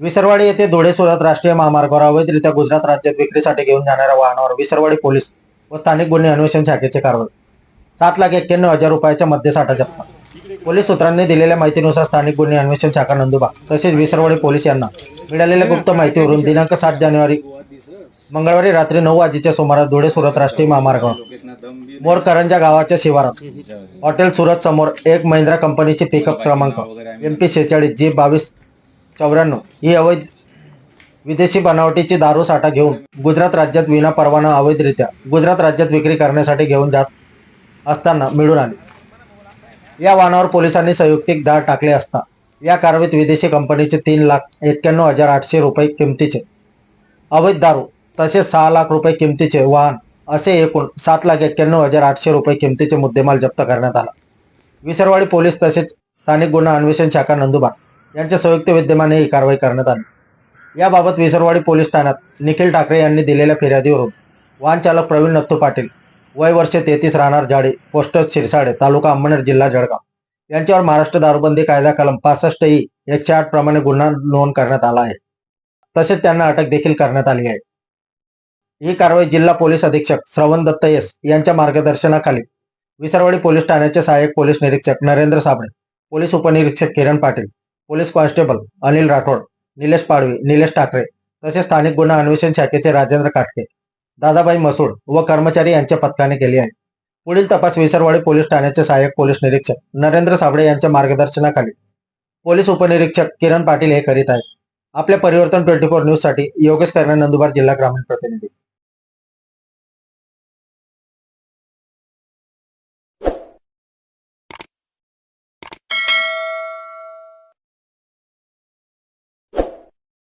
विसरवाडी येथे धुळे सुरत राष्ट्रीय महामार्गावर अवैधरित्या गुजरात राज्यात विक्रीसाठी घेऊन जाणाऱ्या वाहनावर विसरवाडी पोलीस व स्थानिक गुन्हे अन्वेषण शाखेचे कारवाई. सात लाख एक्क्याण्णव हजार रुपयाच्या मद्यसाठा जप्त. पोलीस सूत्रांनी दिलेल्या माहितीनुसार स्थानिक गुन्हे अन्वेषण शाखा नंदुरबार तसेच विसरवाडी पोलीस यांना मिळालेल्या गुप्त माहितीवरून दिनांक सात जानेवारी मंगळवारी रात्री नऊ वाजेच्या सुमारास धुळे सुरत राष्ट्रीय महामार्गावर मोरकरंजा गावाच्या शिवारात हॉटेल सुरत समोर एक महिंद्रा कंपनीची पिकअप क्रमांक एम पी शेहेचाळीस जी बावीस चौऱ्याण्णव. ही अवैध विदेशी बनावटीची दारू साठा घेऊन गुजरात राज्यात विना परवाना अवैधरित्या गुजरात राज्यात विक्री करण्यासाठी घेऊन जात असताना मिळून आले. या वाहनावर पोलिसांनी संयुक्तिक दाळ टाकले असता या कारवाईत विदेशी कंपनीचे तीन लाख एक्क्याण्णव हजार आठशे रुपये किमतीचे अवैध दारू तसेच सहा लाख रुपये किमतीचे वाहन असे एकूण सात लाख एक्क्याण्णव हजार आठशे रुपये किमतीचे मुद्देमाल जप्त करण्यात आला. विसरवाडी पोलीस तसेच स्थानिक गुन्हा अन्वेषण शाखा नंदुरबार यांच्या संयुक्त विद्यमाने ही कारवाई करण्यात आली. याबाबत विसरवाडी पोलीस ठाण्यात निखिल ठाकरे यांनी दिलेल्या फिर्यादीवरून वाहन चालक प्रवीण नत्थू पाटील वय वर्ष तेहतीस राहणार जाडे पोस्ट शिरसाडे तालुका अंबनेर जिल्हा जळगाव यांच्यावर महाराष्ट्र दारूबंदी कायदा कलम पासष्ट ई एकशे आठ प्रमाणे गुन्हा नोंद करण्यात आला आहे. तसेच त्यांना अटक देखील करण्यात आली आहे. ही कारवाई जिल्हा पोलीस अधीक्षक श्रवण दत्त एस यांच्या मार्गदर्शनाखाली विसरवाडी पोलीस ठाण्याचे सहाय्यक पोलीस निरीक्षक नरेंद्र साबळे पोलीस उपनिरीक्षक किरण पाटील पोलीस कॉन्स्टेबल अनिल राठोड निलेश पाडवी निलेश ठाकरे तसेच स्थानिक गुन्हा अन्वेषण शाखेचे राजेंद्र काटके दादाबाई मसूड व कर्मचारी यांच्या पथकाने केली आहे. पुढील तपास विसरवाडी पोलीस ठाण्याचे सहाय्यक पोलीस निरीक्षक नरेंद्र साबळे यांच्या मार्गदर्शनाखाली. पोलीस उपनिरीक्षक किरण पाटील हे करीत आहेत. आपल्या परिवर्तन ट्वेंटी फोर न्यूजसाठी योगेश कर्णे नंदुरबार जिल्हा ग्रामीण प्रतिनिधी.